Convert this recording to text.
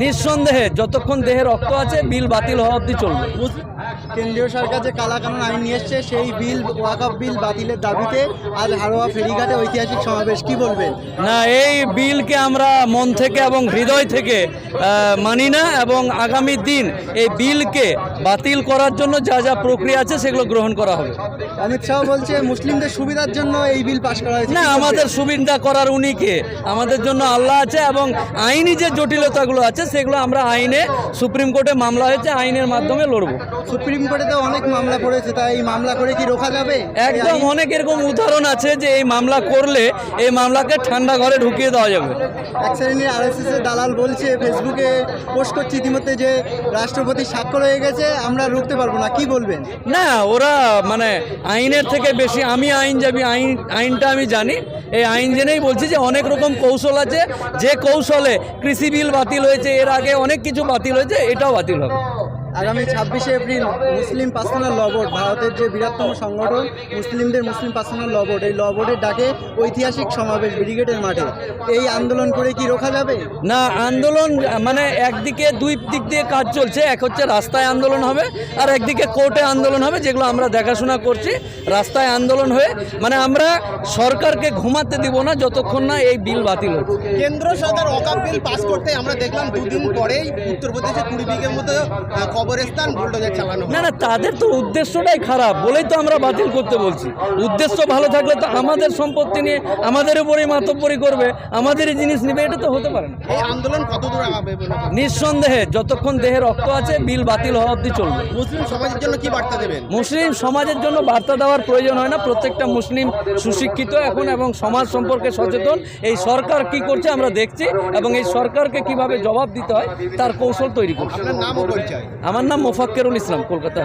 নিঃসন্দেহে যতক্ষণ দেহে রক্ত আছে বিল বাতিল হওয়া অব্দি চলবে। কেন্দ্রীয় সরকার যে কালাকানুন আইন নিয়ে এসছে সেই বিল ওয়াকআপ বিল বাতিলের দাবিতে আজ হারোয়া ফেরিঘাটে ঐতিহাসিক সমাবেশ। কি বলবেন? না এই বিলকে আমরা মন থেকে এবং হৃদয় থেকে মানি না এবং আগামী দিন এই বিলকে বাতিল করার জন্য যা যা প্রক্রিয়া আছে সেগুলো গ্রহণ করা হবে। অমিত শাহ বলছে মুসলিমদের সুবিধার জন্য এই বিল পাশ করা হয়েছে। না আমাদের সুবিধা করার উনিকে আমাদের জন্য আল্লাহ আছে এবং আইনি যে জটিলতাগুলো আছে সেগুলো আমরা আইনে সুপ্রিম কোর্টে মামলা হয়েছে আইনের মাধ্যমে লড়বো। সুপ্রিম কোর্টে তো অনেক মামলা পড়েছে তাই এই মামলা করে কি রোখা যাবে? একদম অনেক এরকম উদাহরণ আছে যে এই মামলা করলে এই মামলাকে ঠান্ডা ঘরে ঢুকিয়ে দেওয়া যাবে। এক শ্রেণির আরএসএস এর দালাল বলছে ফেসবুকে পোস্ট করছে, ইতিমধ্যে যে রাষ্ট্রপতি স্বাক্ষর হয়ে গেছে, আমরা রুখতে পারব না। কি বলবেন? না, ওরা মানে আইনের থেকে বেশি, আমি আইন যাবি, আইন, আইনটা আমি জানি। এই আইন জেনেই বলছি যে অনেক রকম কৌশল আছে। যে কৌশলে কৃষি বিল বাতিল হয়েছে, এর আগে অনেক কিছু বাতিল হয়েছে, এটাও বাতিল হবে। আগামী ছাব্বিশে April Muslim Personal Law Board ভারতের যে বৃহত্তম সংগঠন মুসলিমদের মুসলিম পার্সোনাল ল বোর্ড এই ল বোর্ডের ডাকে ঐতিহাসিক সমাবেশ ব্রিগেডের মাঠে। এই আন্দোলন করে কি রোখা যাবে? না আন্দোলন মানে একদিকে দুই দিক দিয়ে কাজ চলছে এক হচ্ছে রাস্তায় আন্দোলন হবে আর একদিকে কোর্টে আন্দোলন হবে যেগুলো আমরা দেখাশোনা করছি রাস্তায় আন্দোলন হয়ে মানে আমরা সরকারকে ঘুমাতে দিব না যতক্ষণ না এই বিল বাতিল হচ্ছে। কেন্দ্র সরকার অকাপ বিল পাস করতে আমরা দেখলাম দুদিন পরেই উত্তরপ্রদেশে কুড়ি বিঘের মতো কবরস্থান বুলডোজার চালানো না না তাদের তো উদ্দেশ্যটাই খারাপ বলেই তো আমরা বাতিল করতে বলছি। উদ্দেশ্য ভালো থাকলে তো আমাদের সম্পত্তি নিয়ে আমাদের উপরেই মাতব্বরি করবে আমাদেরই জিনিস নেবে এটা তো হতে পারে না। এই আন্দোলন কত দূর আগাবে? নিঃসন্দেহে যতক্ষণ দেহে রক্ত আছে বিল বাতিল হওয়া অবধি চলবে। মুসলিম সমাজের জন্য কি বার্তা দেবেন? মুসলিম সমাজের জন্য বার্তা দেওয়ার প্রয়োজন হয় না প্রত্যেকটা মুসলিম সুশিক্ষিত এখন এবং সমাজ সম্পর্কে সচেতন। এই সরকার কি করছে আমরা দেখছি এবং এই সরকারকে কীভাবে জবাব দিতে হয় তার কৌশল তৈরি করছে। নাম পরিচয়। আমার নাম মোফাক্কেরুল ইসলাম কলকাতা